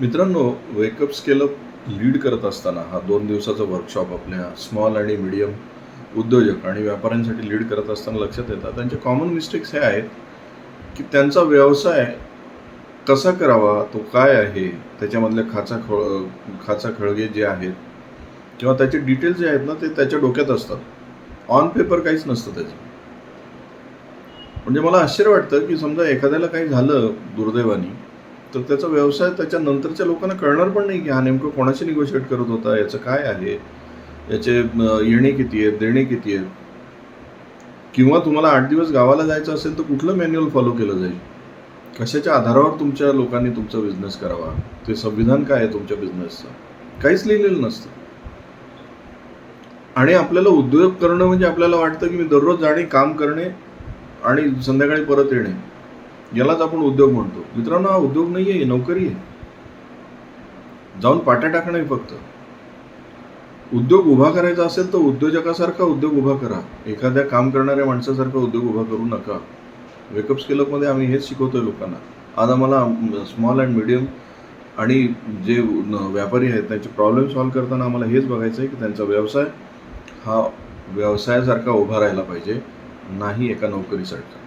मित्रांनो wake up scale-up lead करत असताना हा दोन दिवसाचा वर्कशॉप आपल्या स्मॉल आणि मिडियम उद्योजक आणि व्यापाऱ्यांसाठी लीड करत असताना लक्षात येतात त्यांचे कॉमन मिस्टेक्स हे आहेत की त्यांचा व्यवसाय कसा करावा तो काय आहे त्याच्यामधल्या खाचा खळ खाचा खळगे जे आहेत किंवा त्याचे डिटेल्स जे आहेत ना ते त्याच्या डोक्यात असतात. ऑन पेपर काहीच नसतं त्याचं. म्हणजे मला आश्चर्य वाटतं की समजा एखाद्याला काही झालं दुर्दैवानी तर त्याचा व्यवसाय त्याच्यानंतरच्या लोकांना कळणार पण नाही की हा नेमकं कोणाशी निगोशिएट करत होता याचं काय आहे? याचे येणे किती आहेत देणे किती आहेत? किंवा तुम्हाला आठ दिवस गावाला जायचं असेल तर कुठलं मॅन्युअल फॉलो केलं जाईल? कशाच्या आधारावर तुमच्या लोकांनी तुमचा बिझनेस करावा? ते संविधान काय आहे तुमच्या बिझनेसचं काहीच लिहिलेलं नसतं. आणि आपल्याला उद्योग करणं म्हणजे आपल्याला वाटतं की मी दररोज जाणे काम करणे आणि संध्याकाळी परत येणे. यालाच आपण उद्योग म्हणतो. मित्रांनो हा उद्योग नाही आहे नोकरी आहे. जाऊन पाट्या टाकणं आहे फक्त. उद्योग उभा करायचा असेल तर उद्योजकासारखा उद्योग उभा करा. एखाद्या काम करणाऱ्या माणसासारखा उद्योग उभा करू नका. वेकअप स्केलअपमध्ये आम्ही हेच शिकवतोय लोकांना. आज आम्हाला स्मॉल अँड मिडियम आणि जे व्यापारी आहेत त्यांचे प्रॉब्लेम सॉल्व्ह करताना आम्हाला हेच बघायचं आहे की त्यांचा व्यवसाय हा व्यवसायासारखा उभा राहायला पाहिजे नाही एका नोकरीसारखा.